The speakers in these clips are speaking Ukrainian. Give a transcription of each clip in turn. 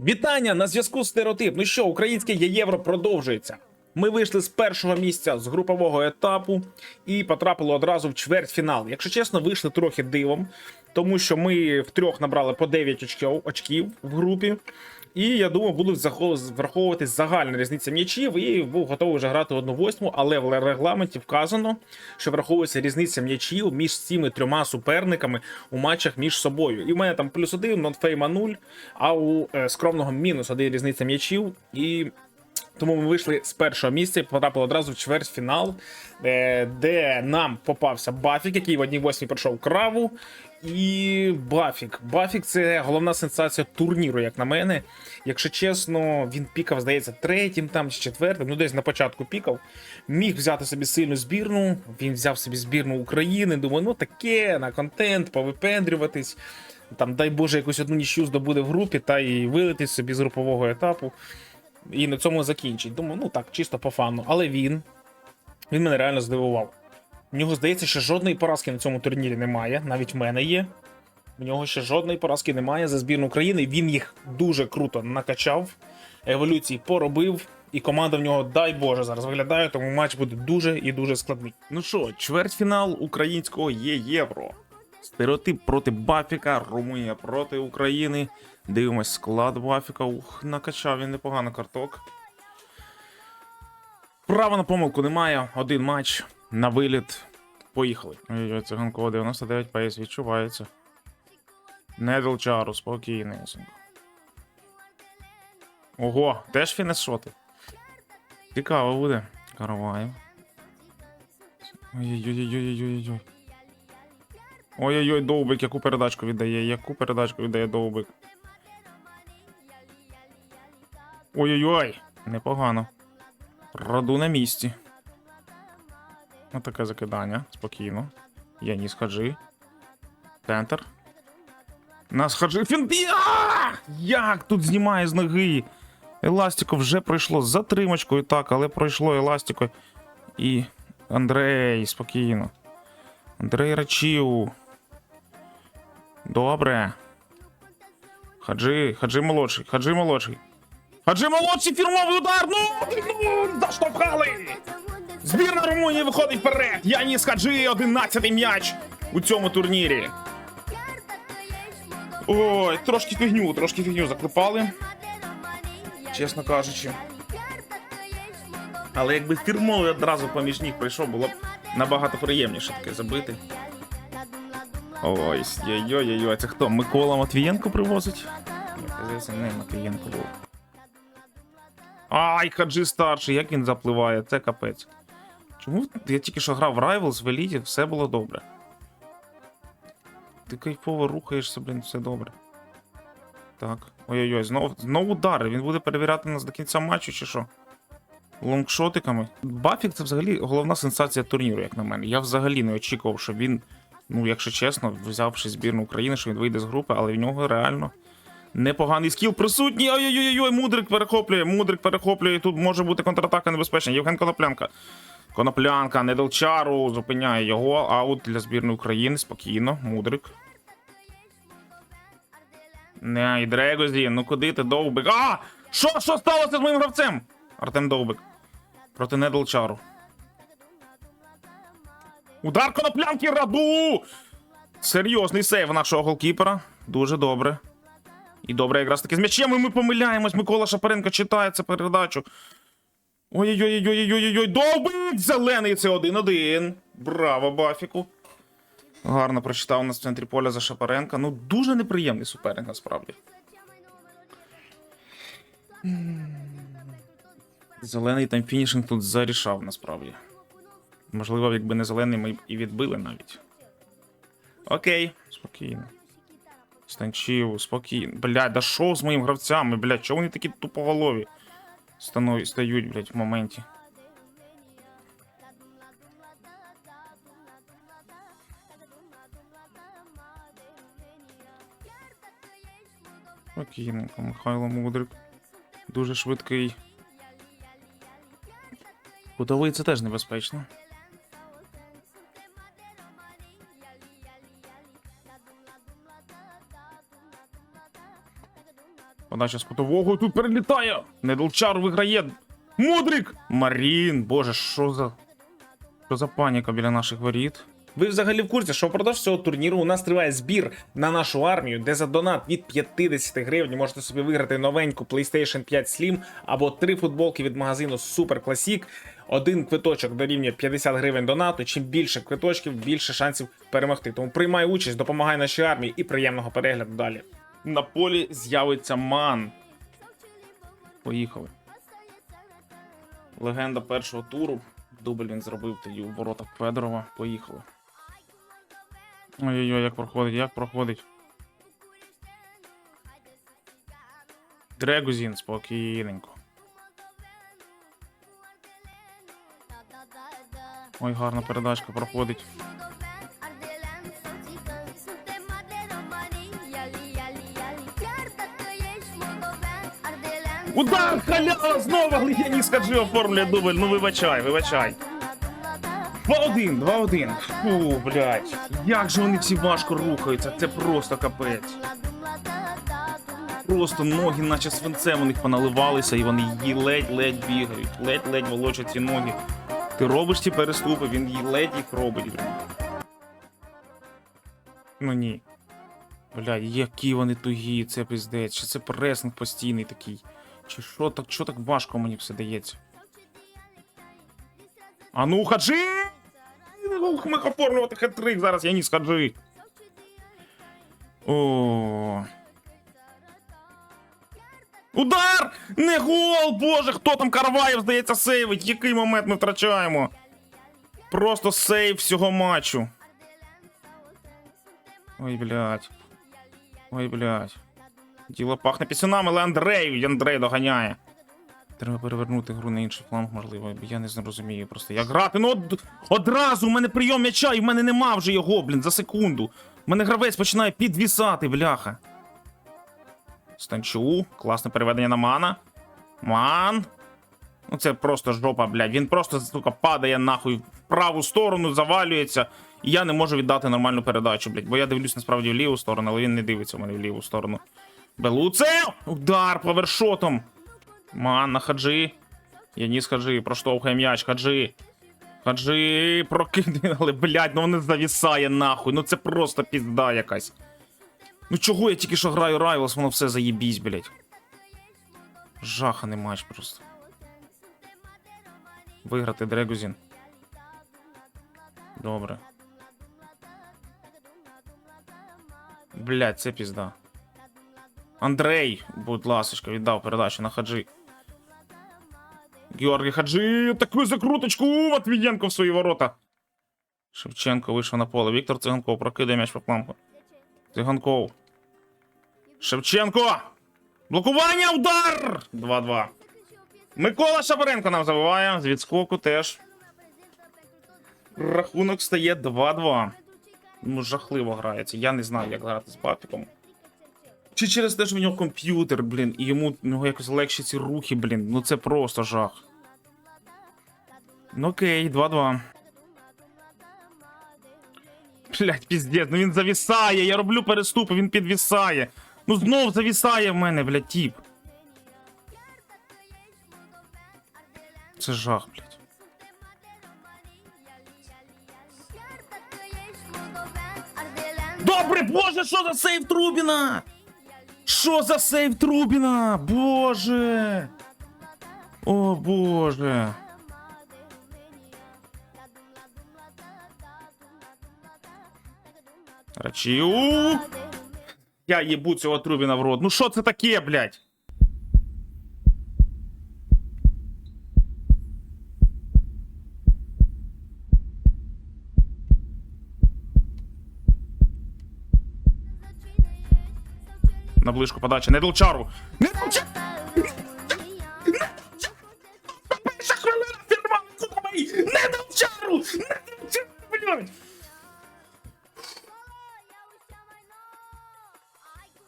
Вітання на зв'язку стереотип. Ну що, українське євро продовжується. Ми вийшли з першого місця з групового етапу і потрапили одразу в чвертьфінал. Якщо чесно, вийшли трохи дивом, тому що ми втрьох набрали по 9 очків, очків в групі. І я думаю, будуть враховувати загальна різниця м'ячів, і був готовий вже грати одну восьму, але в регламенті вказано, що враховується різниця м'ячів між цими трьома суперниками у матчах між собою. І в мене там плюс один, нонфейма 0, а у е, скромного мінус один різниця м'ячів. І тому ми вийшли з першого місця і потрапили одразу в чвертьфінал, де, де нам попався Бафік, який в одній восьмій пройшов краву. І Бафік. Бафік це головна сенсація турніру, як на мене. Якщо чесно, він пікав, здається, третім там чи четвертим, ну десь на початку пікав. Міг взяти собі сильну збірну. Він взяв собі збірну України. Думаю, ну таке на контент, повипендрюватись. Там, дай Боже, якусь одну нічю здобуде в групі та і вилетить собі з групового етапу. І на цьому закінчить. Думаю, ну так, чисто по фану. Але він. Він мене реально здивував. В нього здається, що жодної поразки на цьому турнірі немає. Навіть в мене є. В нього ще жодної поразки немає за збірну України. Він їх дуже круто накачав, еволюції поробив. І команда в нього, дай Боже, зараз виглядає, тому матч буде дуже і дуже складний. Ну що, чвертьфінал українського є євро. Стереотип проти Бафіка, Румунія проти України. Дивимось склад Бафіка. Ух, накачав він непогано карток. Права на помилку немає. Один матч на виліт. Поїхали. Ой-ой, циганкова 99 пейс відчувається. Недл чару, спокійнесенько. Ого, теж фінешоти. Цікаво буде. Караваєв. Ой-ой-ой-ой-ой-ой. Ой-ой-ой, довбик, яку передачку віддає, яку передачку віддає довбик. Ой-ой-ой, непогано. Раду на місці. Отаке закидання. Спокійно. Яніс хаджи. Центр. Нас хаджи. Фінпі! А! Як тут знімає з ноги? Еластико вже пройшло з затримочкою, так, але пройшло еластико. І. Андрей, спокійно. Андрей Рачів. Добре. Хаджи, хаджи молодший, хаджи молодший. Хаджи молодший фірмовий удар! Ну, ну, заштовхали! Збірна Румунії виходить вперед! Яніс Хаджи, 11-й м'яч у цьому турнірі. Ой, трошки фігню, трошки фігню заклепали. Чесно кажучи. Але якби фірмовий одразу поміж ніг прийшов, було б набагато приємніше таке забити. Ой, ой-ой-ой, це хто? Микола Матвієнко привозить? Ні, здається, не Матвієнко був. Ай, хаджи старший, як він запливає, це капець. Чому я тільки що грав в Rivals в Еліті, все було добре. Ти кайфово рухаєшся, блін, все добре. Так. Ой-ой-ой, знову, знову удари. Він буде перевіряти нас до кінця матчу, чи що? Лонгшотиками. Бафік це взагалі головна сенсація турніру, як на мене. Я взагалі не очікував, що він, ну, якщо чесно, взявши збірну України, що він вийде з групи, але в нього реально непоганий скіл присутній. Ой-ой-ой, мудрик перехоплює, мудрик перехоплює. Тут може бути контратака небезпечна. Євген Коноплянка. Коноплянка, Недолчару зупиняє його. Аут для збірної України. Спокійно, мудрик. Не, і Дрегозі, ну куди ти довбик? А! Що, що сталося з моїм гравцем? Артем Довбик. Проти Недолчару. Удар коноплянки раду! Серйозний сейв нашого голкіпера. Дуже добре. І добре, якраз таки з м'ячем, і ми помиляємось. Микола Шапаренко читає цю передачу. Ой-ой-ой-ой-ой-ой-ой, довбик! Зелений це 1-1. Браво, Бафіку. Гарно прочитав нас в центрі поля за Шапаренка. Ну, дуже неприємний суперник, насправді. Зелений там фінішинг тут зарішав, насправді. Можливо, якби не зелений, ми б і відбили навіть. Окей, спокійно. Станчів, спокійно. Блядь, да що з моїми гравцями, блядь, чого вони такі тупоголові стану... стають, блядь, в моменті? Спокійненько, Михайло Мудрик. Дуже швидкий. Кутовий це теж небезпечно. Подача з кутового тут перелітає. Недолчар виграє. Мудрик! Марін! Боже, що за. Що за паніка біля наших воріт? Ви взагалі в курсі, що впродовж цього турніру у нас триває збір на нашу армію, де за донат від 50 гривень можете собі виграти новеньку PlayStation 5 Slim або три футболки від магазину Super Classic. Один квиточок дорівнює 50 гривень донату. Чим більше квиточків, більше шансів перемогти. Тому приймай участь, допомагай нашій армії і приємного перегляду далі. На полі з'явиться ман. Поїхали. Легенда першого туру. Дубль він зробив тоді у воротах Федорова. Поїхали. Ой-ой-ой, як проходить, як проходить. Дрегузін спокійненько. Ой, гарна передачка проходить. Удар! Халява! Знову Глияній скаджи оформлює дубль. Ну вибачай, вибачай. 2-1, 2-1. Фу, блядь. Як же вони всі важко рухаються, це просто капець. Просто ноги, наче свинцем у них поналивалися, і вони її ледь-ледь бігають, ледь-ледь волочать ці ноги. Ти робиш ці переступи, він її ледь їх робить. Ну ні. Бля, які вони тугі, це пиздець. Чи це пресинг постійний такий? Чи що так, що так важко мені все дається? А ну, хаджи! Ух, оформлювати хет-трик зараз, я не схаджи. О. Удар! Не гол! Боже, хто там Карваєв, здається, сейвить? Який момент ми втрачаємо? Просто сейв всього матчу. Ой, блядь. Ой, блядь. Діло пахне пісюнами, але Андрей, Андрей доганяє. Треба перевернути гру на інший фланг, можливо. Я не розумію просто, як грати. Ну од... одразу у мене прийом м'яча, і в мене нема вже його, блін, за секунду. У мене гравець починає підвісати, бляха. Станчу, класне переведення на мана. Ман. Ну це просто жопа, блядь. Він просто сука, падає нахуй в праву сторону, завалюється. І я не можу віддати нормальну передачу, блядь. Бо я дивлюсь насправді в ліву сторону, але він не дивиться у мене в ліву сторону. Белуце! Удар повершотом. Ман на хаджи. Яніс хаджи, проштовхає м'яч, хаджи. Хаджи, прокиди, але, блядь, ну не завісає нахуй. Ну це просто пізда якась. Ну чого я тільки що граю Rivals, воно все заєбісь, блядь. Жаханий матч просто. Виграти Дрегузін. Добре. Блядь, це пізда. Андрей, будь ласочка, віддав передачу на хаджи. Георгій Хаджи, таку закруточку, Матвієнко в свої ворота. Шевченко вийшов на поле. Віктор Циганков прокидає м'яч по пламку. Циганков. Шевченко! Блокування, удар! 2-2. Микола Шапаренко нам забиває. З відскоку теж. Рахунок стає 2-2. Ну, жахливо грається. Я не знаю, як грати з Бафіком. Чи через те, що в нього комп'ютер, блін, і йому нього якось легші ці рухи, блін. Ну це просто жах. Ну окей, 2-2. Блять, піздець, ну він завісає. Я роблю переступи, він підвісає. Ну знов завісає в мене, блядь, тіп. Це жах, блядь. Добре, боже, що за сейв Трубіна? Що за сейв Трубіна? Боже. О, боже. Рачіу. Я їбу цього Трубіна в рот. Ну що це таке, блядь? На ближку подача. Не долчару. Не долчару! Перша хвилина фірма Кубай! Не долчару! Не долчару, блядь!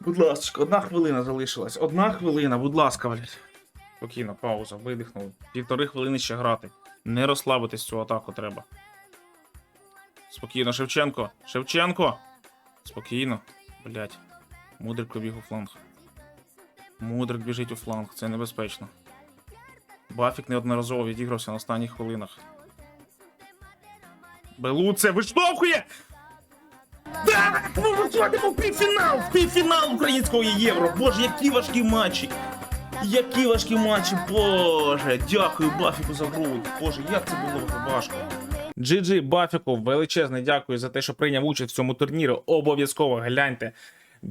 Будь ласка, одна хвилина залишилась. Одна хвилина, будь ласка, блядь. Спокійно, пауза, видихнули. Півтори хвилини ще грати. Не розслабитись цю атаку треба. Спокійно, Шевченко. Шевченко! Спокійно. Блять. Мудрик побіг у фланг. Мудрик біжить у фланг, це небезпечно. Бафік неодноразово відігрався на останніх хвилинах. Белуце виштовхує! Да! Ми виходимо в півфінал! В півфінал українського євро! Боже, які важкі матчі! Які важкі матчі, боже! Дякую Бафіку за гру. Боже, як це було важко. GG Бафіку, величезне дякую за те, що прийняв участь в цьому турнірі. Обов'язково гляньте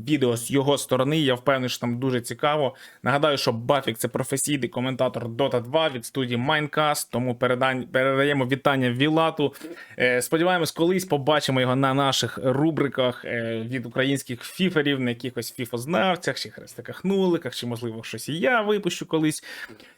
відео з його сторони. Я впевнений, що там дуже цікаво. Нагадаю, що Бафік це професійний коментатор Dota 2 від студії Minecast, тому передаємо вітання Вілату. Е, сподіваємось, колись побачимо його на наших рубриках е, від українських фіферів, на якихось фіфознавцях, чи хрестиках нуликах, чи можливо щось і я випущу колись.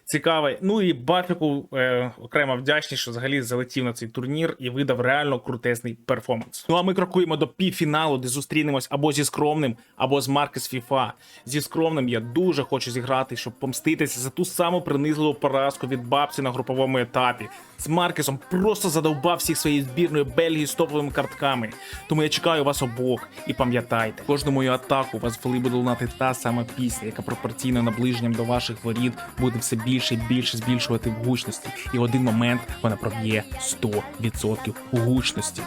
Цікаве. Ну і Бафіку е, окремо вдячний, що взагалі залетів на цей турнір і видав реально крутезний перформанс. Ну а ми крокуємо до півфіналу, де зустрінемось або зі скромним, або з Маркес Фіфа. Зі скромним я дуже хочу зіграти, щоб помститися за ту саму принизливу поразку від бабці на груповому етапі. З Маркесом просто задовбав всіх своєю збірною Бельгії з топовими картками. Тому я чекаю вас обох і пам'ятайте, кожну мою атаку вас в фолі буде лунати та сама пісня, яка пропорційно наближенням до ваших воріт буде все більше і більше збільшувати в гучності. І в один момент вона проб'є 100% гучності.